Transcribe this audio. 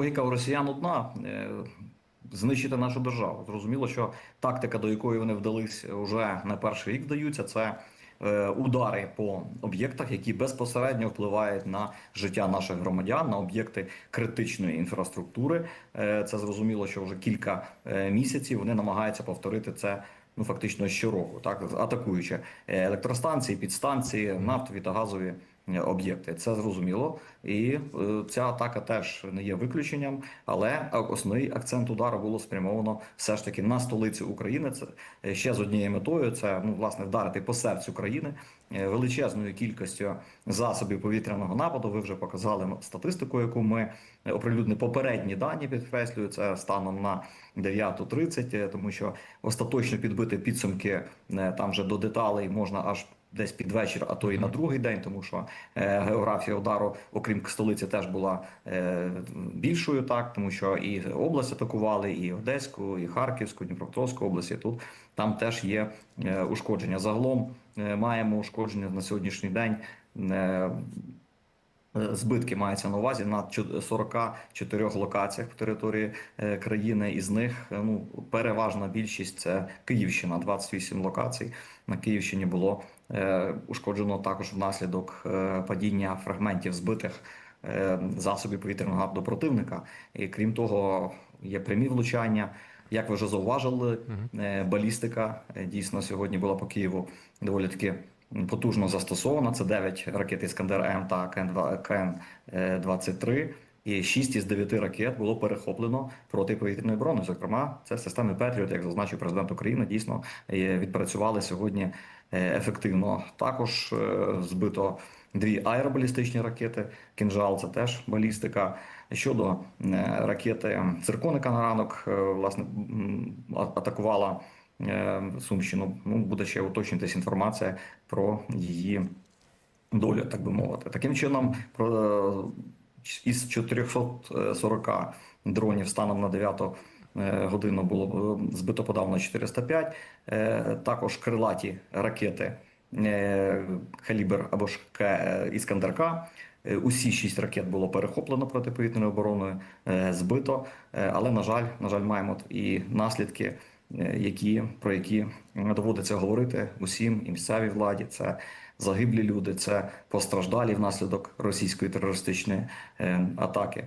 логіка у росіян одна. е, Знищити нашу державу. Зрозуміло, що тактика, до якої вони вдались вже на перший рік вдаються, це е, удари по об'єктах, які безпосередньо впливають на життя наших громадян, на об'єкти критичної інфраструктури. Е, Це зрозуміло, що вже кілька місяців вони намагаються повторити це. Ну, фактично щороку, так атакуючи електростанції, підстанції, нафтові та газові об'єкти. Це зрозуміло, і е, ця атака теж не є виключенням. Але основний акцент удару було спрямовано все ж таки на столицю України. Це е, ще з однією метою: це ну власне вдарити по серцю країни е, величезною кількістю засобів повітряного нападу. Ви вже показали статистику, яку ми оприлюднили попередні дані. Підкреслюю це станом на 9.30, е, тому що остаточно підбити підсумки там вже до деталей можна аж. Десь під вечір, а то і на другий день, тому що е, географія удару, окрім столиці, теж була е, більшою, так тому що і область атакували, і Одеську, і Харківську, Дніпропетровську області. Тут там теж є е, ушкодження. Загалом маємо ушкодження на сьогоднішній день. Е, Збитки мається на увазі на чо- 44 локаціях по території е, країни. Із них е, ну переважна більшість це Київщина, 28 локацій. На Київщині було е, ушкоджено також внаслідок падіння фрагментів збитих е, засобів повітряного нападу противника. І крім того, є прямі влучання. Як ви вже зауважили, е, балістика дійсно сьогодні була по Києву доволі таки потужно застосована. Це 9 ракет Іскандер М та КН-23. І 6 із 9 ракет було перехоплено протиповітряною обороною. Зокрема, це системи Петріот, як зазначив президент України, дійсно е, відпрацювали сьогодні е, ефективно. Також е, збито дві аеробалістичні ракети. Кінжал це теж балістика. Щодо е, ракети цирконика на ранок, е, власне атакувала е, Сумщину. Ну буде ще уточнитись інформація про її долю, так би мовити. Таким чином, про із 440 дронів станом на 9 е, годину було е, збито подавно 405. Е, Також крилаті ракети е, калібр або ж К е, Іскандер К. Е, Усі шість ракет було перехоплено протиповітряною обороною, е, збито. Е, Але на жаль, на жаль, маємо і наслідки, е, які про які доводиться говорити усім і місцевій владі. Це загиблі люди, це постраждалі внаслідок російської терористичної е, атаки.